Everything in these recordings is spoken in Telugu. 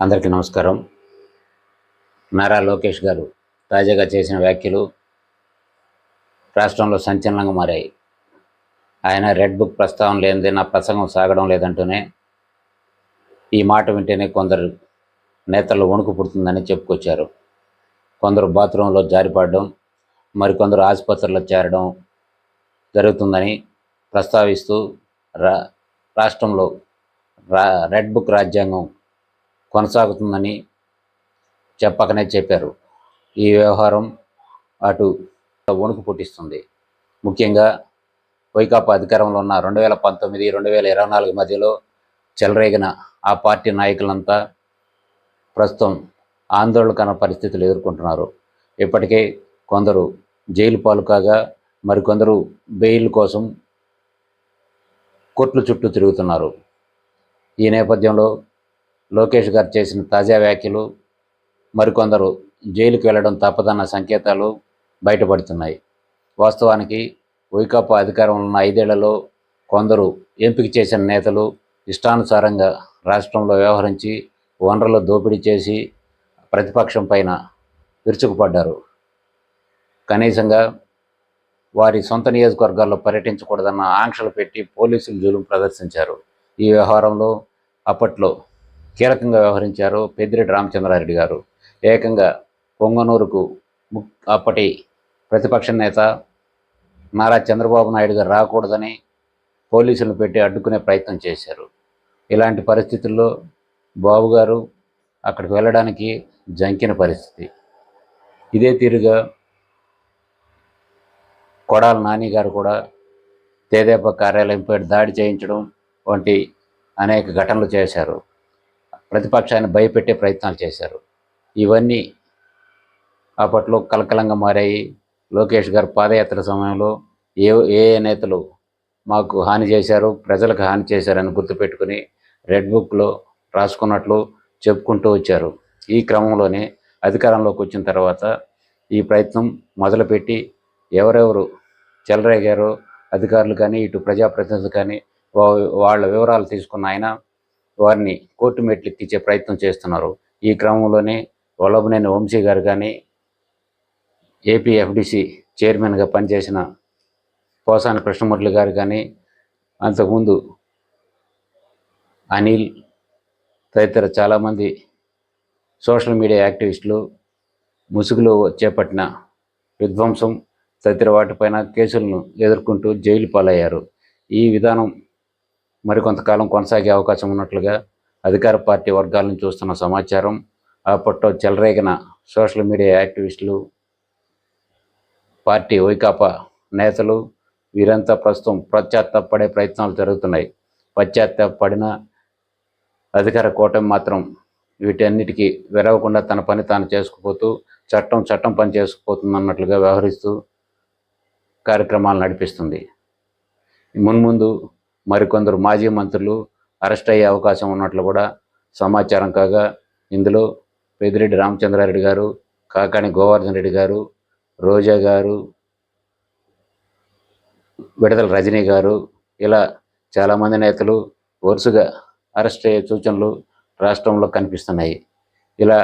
అందరికీ నమస్కారం. నారా లోకేష్ గారు తాజాగా చేసిన వ్యాఖ్యలు రాష్ట్రంలో సంచలనంగా మారాయి. ఆయన రెడ్ బుక్ ప్రస్తావన లేనిదే నా ప్రసంగం సాగడం లేదంటూనే ఈ మాట వింటేనే కొందరు నేతలు వణుకు పుడుతుందని చెప్పుకొచ్చారు. కొందరు బాత్రూంలో జారిపడడం మరికొందరు ఆసుపత్రిలో చేరడం జరుగుతుందని ప్రస్తావిస్తూ రా రాష్ట్రంలో రా రెడ్ బుక్ రాజ్యాంగం కొనసాగుతుందని చెప్పకనే చెప్పారు. ఈ వ్యవహారం అటు వణుకు పుట్టిస్తుంది. ముఖ్యంగా వైకాపా అధికారంలో ఉన్న రెండు వేల పంతొమ్మిది రెండు వేల ఇరవై నాలుగు మధ్యలో చెలరేగిన ఆ పార్టీ నాయకులంతా ప్రస్తుతం ఆందోళనకర పరిస్థితులు ఎదుర్కొంటున్నారు. ఇప్పటికే కొందరు జైలు పాలు కాగా మరికొందరు బెయిల్ కోసం కోర్టుల చుట్టూ తిరుగుతున్నారు. ఈ నేపథ్యంలో లోకేష్ గారు చేసిన తాజా వ్యాఖ్యలు మరికొందరు జైలుకు వెళ్ళడం తప్పదన్న సంకేతాలు బయటపడుతున్నాయి. వాస్తవానికి వైకాపా అధికారంలో ఉన్న ఐదేళ్ళలో కొందరు ఎంపిక చేసిన నేతలు ఇష్టానుసారంగా రాష్ట్రంలో వ్యవహరించి వనరుల దోపిడీ చేసి ప్రతిపక్షం పైన విరుచుకుపడ్డారు. కనీసంగా వారి సొంత నియోజకవర్గాల్లో పర్యటించకూడదన్న ఆంక్షలు పెట్టి పోలీసులు జూలుం ప్రదర్శించారు. ఈ వ్యవహారంలో అప్పట్లో కీలకంగా వ్యవహరించారు పెద్దిరెడ్డి రామచంద్రారెడ్డి గారు. ఏకంగా పొంగనూరుకు అప్పటి ప్రతిపక్ష నేత నారా చంద్రబాబు నాయుడు గారు రాకూడదని పోలీసులను పెట్టి అడ్డుకునే ప్రయత్నం చేశారు. ఇలాంటి పరిస్థితుల్లో బాబు గారు అక్కడికి వెళ్ళడానికి జంకిన పరిస్థితి. ఇదే తీరుగా కొడాల నాని గారు కూడా తేదేపా కార్యాలయంపై దాడి చేయించడం వంటి అనేక ఘటనలు చేశారు. ప్రతిపక్షాన్ని భయపెట్టే ప్రయత్నాలు చేశారు. ఇవన్నీ అప్పట్లో కలకలంగా మారాయి. లోకేష్ గారు పాదయాత్ర సమయంలో ఏ ఏ నేతలు మాకు హాని చేశారు ప్రజలకు హాని చేశారని గుర్తుపెట్టుకుని రెడ్ బుక్లో రాసుకున్నట్లు చెప్పుకుంటూ వచ్చారు. ఈ క్రమంలోనే అధికారంలోకి వచ్చిన తర్వాత ఈ ప్రయత్నం మొదలుపెట్టి ఎవరెవరు చెలరేగారో అధికారులు కానీ ఇటు ప్రజాప్రతినిధులు కానీ వా- వాళ్ళ వివరాలు తీసుకున్న ఆయన వారిని కోర్టు మెట్లు ఎక్కించే ప్రయత్నం చేస్తున్నారు. ఈ క్రమంలోనే వల్లభనేని వంశీ గారు కానీ ఏపీ ఎఫ్డిసి చైర్మన్గా పనిచేసిన పోసాని కృష్ణమూర్తి గారు కానీ అంతకుముందు అనిల్ తదితర చాలామంది సోషల్ మీడియా యాక్టివిస్టులు ముసుగులో చేపట్టిన విధ్వంసం తదితర వాటిపైన కేసులను ఎదుర్కొంటూ జైలు పాలయ్యారు. ఈ విధానం మరికొంతకాలం కొనసాగే అవకాశం ఉన్నట్లుగా అధికార పార్టీ వర్గాల నుంచి చూస్తున్న సమాచారం. అప్పట్లో చెలరేగిన సోషల్ మీడియా యాక్టివిస్టులు పార్టీ వైకాపా నేతలు వీరంతా ప్రస్తుతం పశ్చాత్తాపడే ప్రయత్నాలు జరుగుతున్నాయి. పశ్చాత్తాపడిన అధికార కూటమి మాత్రం వీటన్నిటికీ విరవకుండా తన పని తాను చేసుకుపోతూ చట్టం చట్టం పని చేసుకుపోతుంది అన్నట్లుగా వ్యవహరిస్తూ కార్యక్రమాలు నడిపిస్తుంది. మున్ముందు మరికొందరు మాజీ మంత్రులు అరెస్ట్ అయ్యే అవకాశం ఉన్నట్లు కూడా సమాచారం కాగా ఇందులో పెద్దిరెడ్డి రామచంద్రారెడ్డి గారు కాకాని గోవర్ధన్ రెడ్డి గారు రోజా గారు విడదల రజనీ గారు ఇలా చాలామంది నేతలు వరుసగా అరెస్ట్ అయ్యే సూచనలు రాష్ట్రంలో కనిపిస్తున్నాయి. ఇలా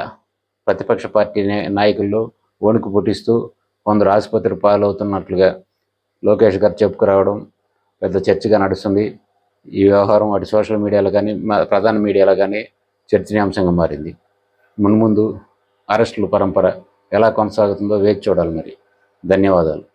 ప్రతిపక్ష పార్టీ నాయకుల్లో వణుకు పుట్టిస్తూ కొందరు ఆసుపత్రి పాలవుతున్నట్లుగా లోకేష్ గారు చెప్పుకురావడం పెద్ద చర్చగా నడుస్తుంది. ఈ వ్యవహారం అటు సోషల్ మీడియాలో కానీ మా- ప్రధాన మీడియాలో కానీ చర్చనీయాంశంగా మారింది. మున్ముందు అరెస్టుల పరంపర ఎలా కొనసాగుతుందో వేచి చూడాలి మరి. ధన్యవాదాలు.